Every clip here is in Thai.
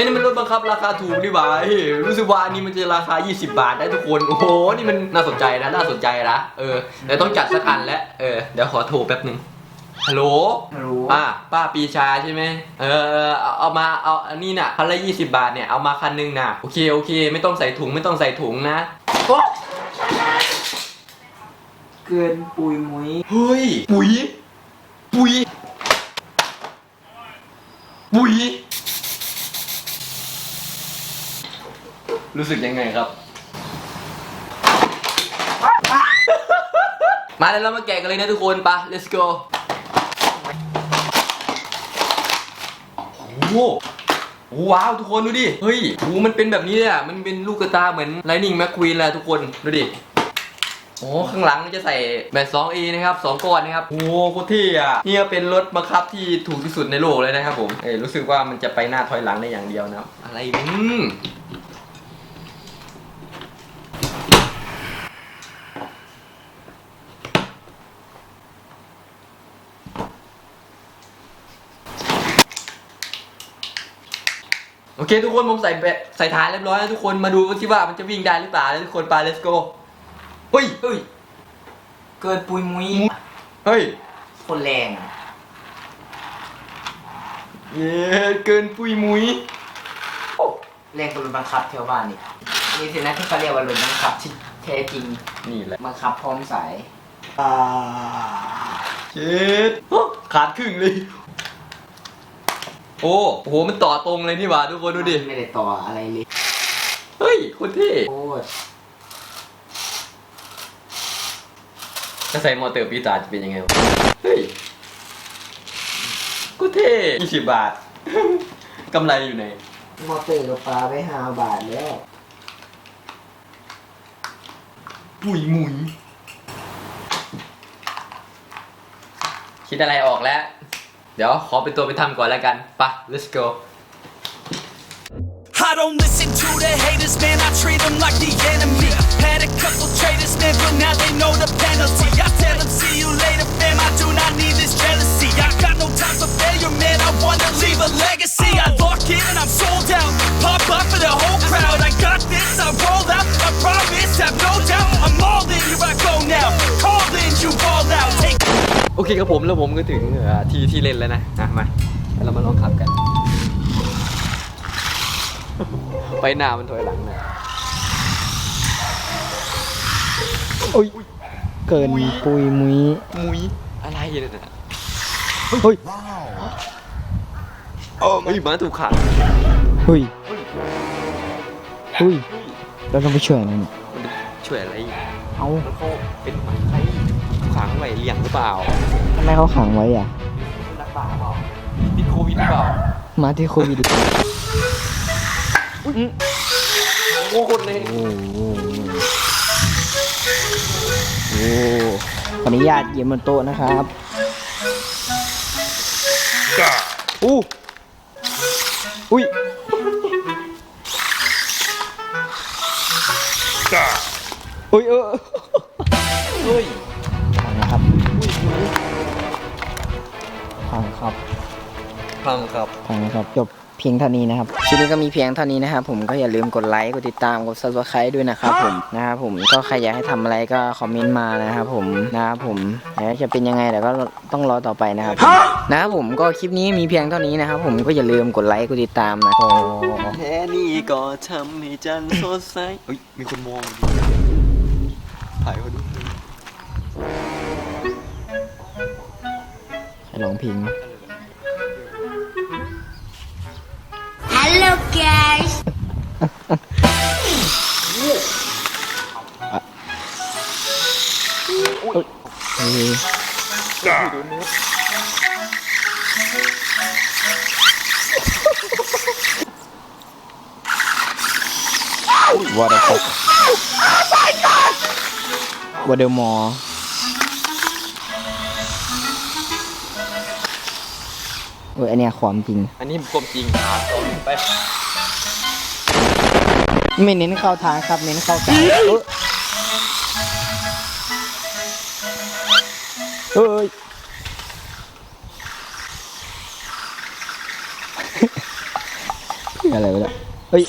ฮ้ยนี่มันรถบังคับราคาถูกดีหว่าเฮ้ยรู้สึกว่าอันนี้มันจะราคา 20 บาทได้ทุกคน โอ้โห นี่มันน่าสนใจนะ น่าสนใจนะ เออเดี๋ยวต้องจัดสักอันแล้ว เออ เดี๋ยวขอโทรแป๊บหนึ่งฮัลโหลไม่รู้ป้าป้าปีชาใช่ไหมเออเอาเอามาเอาอันนี้น่ะคันละ20บาทเนี่ยเอามาคันหนึงน่ะโอเคโอเค ไม่ต้องใส่ถุงไม่ต้องใส่ถุงนะโอ๊ะเกินปุยมุ้ยเฮ้ยปุ๋ย ปุ๋ย ปุ๋ย รู้สึกยังไงครับ มาแล้วเรามาแกะกันเลยนะทุกคนไปะ let's go โอ้โหว้าวทุกคนดูดิ เฮ้ยโอ้มันเป็นแบบนี้เลยอะ มันเป็นลูกกระตาเหมือน Lightning McQueen แหละทุกคน ดูดิโอ้ข้างหลังจะใส่แบต 2A นะครับ 2ก้อนนะครับ โอ้โคตรเท่อะเนี่ยเป็นรถบังคับที่ถูกที่สุดในโลกเลยนะครับผม เอ้ยรู้สึกว่ามันจะไปหน้าถอยหลังได้อย่างเดียวนะครับอะไรอื เคทุกคนผมใส่แบตใส่ฐานเรียบร้อยแล้วทุกคนมาดูว่าที่ว่ามันจะวิ่งได้หรือเปล่านะทุกคนไป let's go เฮ้ยเฮ้ยเกินปุยมุ้ยเฮ้ยคนแรงอะเย้เกินปุยมุยแรงกว่ารถบังคับแถวบ้านอีกนี่สินะที่เขาเรียกว่ารถบังคับที่แท้จริงนี่แหละบังคับพร้อมสายเจ็ดขาดครึ่งเลย โอ้โหมันต่อตรงเลยนี่หว่าทุกคนดูดิ ไม่ได้ต่ออะไรเลยเฮ้ยโคนเท่โคตรถ้าใส่มอเตอร์ปีศาจจะเป็นยังไงวะเฮ้ยโก็เท่ยี่สิบบาท กำไรอยู่ไหน มอเตอร์กับปลาไปห้าบาทแล้ว ปุยมุยคิดอะไรออกแล้วเดี๋ยวขอเป็นตัวไปทำก่อนแล้วกันไปะ let's go I don't listen to the haters, man. I treat them like the enemy. Had a couple traitors, man, but now they know the penalty. I เคครับผมแล้วผมก็ถึงเอ่อที่ที่เล่นแล้วนะอะมาเรามาลองขับกัน ไปหน้ามันถอยหลังนะโอ้ยเกินปุยมุ้ยมุยอะไรเนี่ยนะเฮ้ยโอ้เฮ้ยหมาถูกขังเฮ้ยเฮ้ยเราต้องไปช่วยมันมันช่วยอะไร เอาแล้วเขาเป็นใคร ขังไว้เลี้ยงหรือเปล่าทำไมเขาขังไว้อะรักษาเปล่าติดโควิดหรือเปล่ามาที่โควิดโอ้คนเลยโอ้โหโอ้ขออนุญาตเยียบบนโต๊ะนะครับอู้อุ้ยอุ้ยเออ เฮ้ย ครับพังครับพังนะครับจบเพียงเท่านี้นะครับคลิปนี้ก็มีเพียงเท่านี้นะครับผมก็อย่าลืมกดไลค์กดติดตามกด subscribe ด้วยนะครับผมนะครับผมก็ใครอยากให้ทำอะไรก็คอมเมนต์มานะครับผมนะครับผมแล้วจะเป็นยังไงเดี๋ยวก็ต้องรอต่อไปนะครับนะครับผมก็คลิปนี้มีเพียงเท่านี้นะครับผมก็อย่าลืมกดไลค์กดติดตามนะโอ้แค่นี้ก็ทำให้จันทร์สดใสเฮ้ยมีคนมองถ่ายเขาดูใครร้องเพลงวะ เออวอเตอร์ฟอกวอเดอร์มอร์เอออันเนี้ยความจริง อันนี้ความจริงไป ไม่เน้นเข้าทางครับ เน้นเข้ากลางเอ้ยเอ้ยอะไรวะเนี่ยเฮ้ย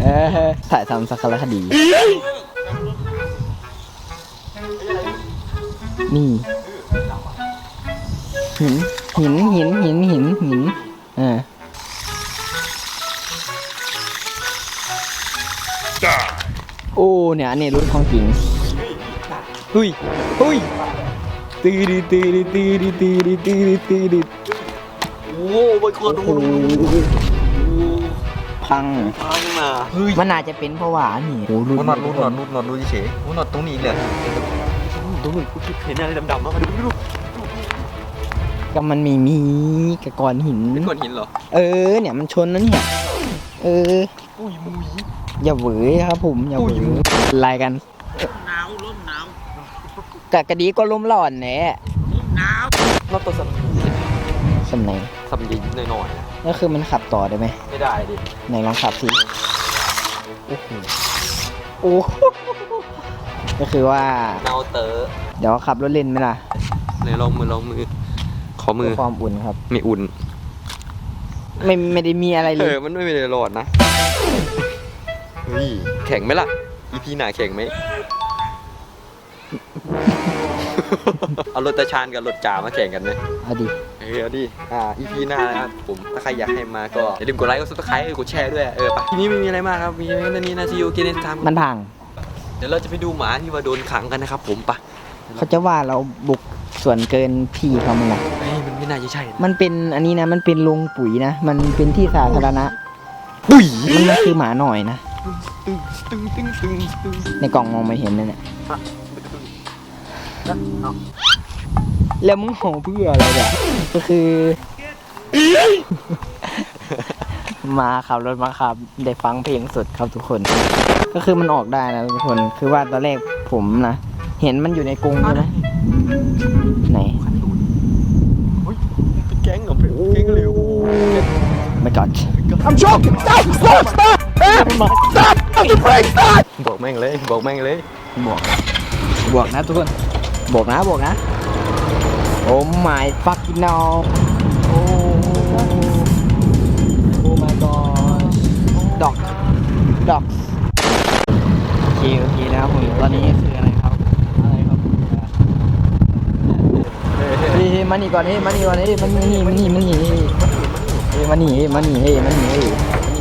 เออถ่ายทำสักคดี นี่หินหินหินหินหินหินอ่าโอ้เนี่ยอันนี้รุ่นของจริงหุยหุยตีดีตีดีตีดีตีดีตีดีตีดีโอ้โหบนคอดูโอ้โหพังพังมาเฮ้ยมันอาจจะเป็นเพราะว่านี่โอ้รุ่นนอดรูดนอดรูดนอดรูดเฉยๆโอ้นอดตรงนี้เลย ตรงนู้นกูคิดเห็นอะไรดำๆมาดูดูก็มันมีมีกับก้อนหิน เป็นก้อนหินเหรอ เออ เนี่ยมันชนนั่นเนี่ย เอออุ้ยมุย อย่าเหวอครับผมอย่าเหวอุ้อยลายกันหนาวลมหนาวกะกะดีก็ลมร้อนแหละนอดตัวสัมสำไหนสัมยิงหน่อยก็คือมันขับต่อได้ไหมๆไม่ได้ดิไหนลองขับสิโอ้โหโอ้โห ก็คือว่าเนาเตอร์เดี๋ยวขับรถเล่นไหมล่ะไหนลองมือลองมือ ขอมืเพื่ออความอุ่นครับ ไม่อุ่น ไม่ไม่ได้มีอะไรเลเอย อมันไม่ได้รอดนะเฮ้ยแข่งไหมล่ะ อีพีหน้าแข่งไหม เอารถตาชานกับรถจ่ามาแข่งกันไหม เอาดิ เออเอาดิ อ่าอีพีหน้านะครับผม ถ้าใครอยากให้มาก็ อย่าลืมกดไลค์ กดซับสไครต์กดแชร์ด้วย เออไปทีนี้ไม่มีอะไรมากครับ มีแค่นี้นะซีโอเกนตาม มันพัง เดี๋ยวเราจะไปดูหมาที่ว่าโดนขังกันนะครับ ผมปะเขาจะว่าเราบุกส่วนเกินที่เขาไหมล่ะเฮ้ยมันไม่น่าจะใช่นะมันเป็นอันนี้นะ มันเป็นโรงปุ๋ยนะ มันเป็นที่สาธารณะ ปุ้ยมันไม่คือหมาหน่อยนะ ตึงตึงตึงตึงตึงในกล่องมองไม่เห็นนะเนี่ยแล้วมึงโหเพื่ออะไรเนี่ยก็คือ มาขับรถมาขับ ได้ฟังเพลงสดครับทุกคน ก็คือมันออกได้นะทุกคน คือว่าตอนแรกผมนะ เห็นมันอยู่ในกรงใช่ไหมไหนเป็นแก๊งเหรอเป็นแก๊งเร็วไม่กอดบอกแม่งเลย บอกแม่งเลยบวกบวกนะทุกคนบวกนะบวกนะ โอ้ my fucking no โอ้โอ้ my god ดอกดอกโอ เคโอเคนะครับผมตอนนี้คืออะไรครับ อะไรครับเฮ้ยมานี่ก่อนเฮ้ยมานี่ก่อนเฮ้ยมันนี่มันนี่มันนี่เฮ้ยเฮ้ยมานี่เฮ้ยมานี่เฮ้ยมานี่เฮ้ย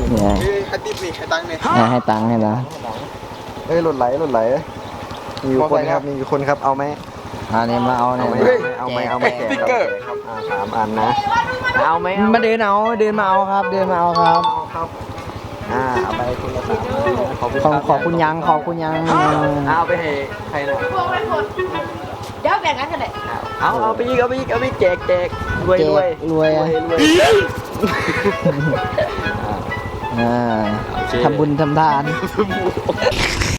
เนี่ยให้ติ๊บนี่ให้ตังค์นี่อะให้ตังค์ให้ตังค์เอ้ยหล่นไหลหล่นไหลมีอยู่คนครับมีอยู่คนครับเอาไหมอ่าเนี่ยมาเอาเนี่ยเอาไหมเอาไหมเอาไหมสติ๊กเกอร์ครับอ่าสามอันนะเอาไหมมาเดินเอาเดินมาเอาครับ เดินมาเอาครับครับ อ่าเอาไปคนละสามอันนะขอบคุณขอบครับขอบคุณยังขอบคุณยังเอาไปให้ใครนะเดี๋ยวแบ่งกันเถอะเลยเอาเอาไปอีกเอาไปอีกเอาไปอีกแจกแจกรวยแจรวยกรวยรวยรวยอ่าโอเค ทำบุญทำทาน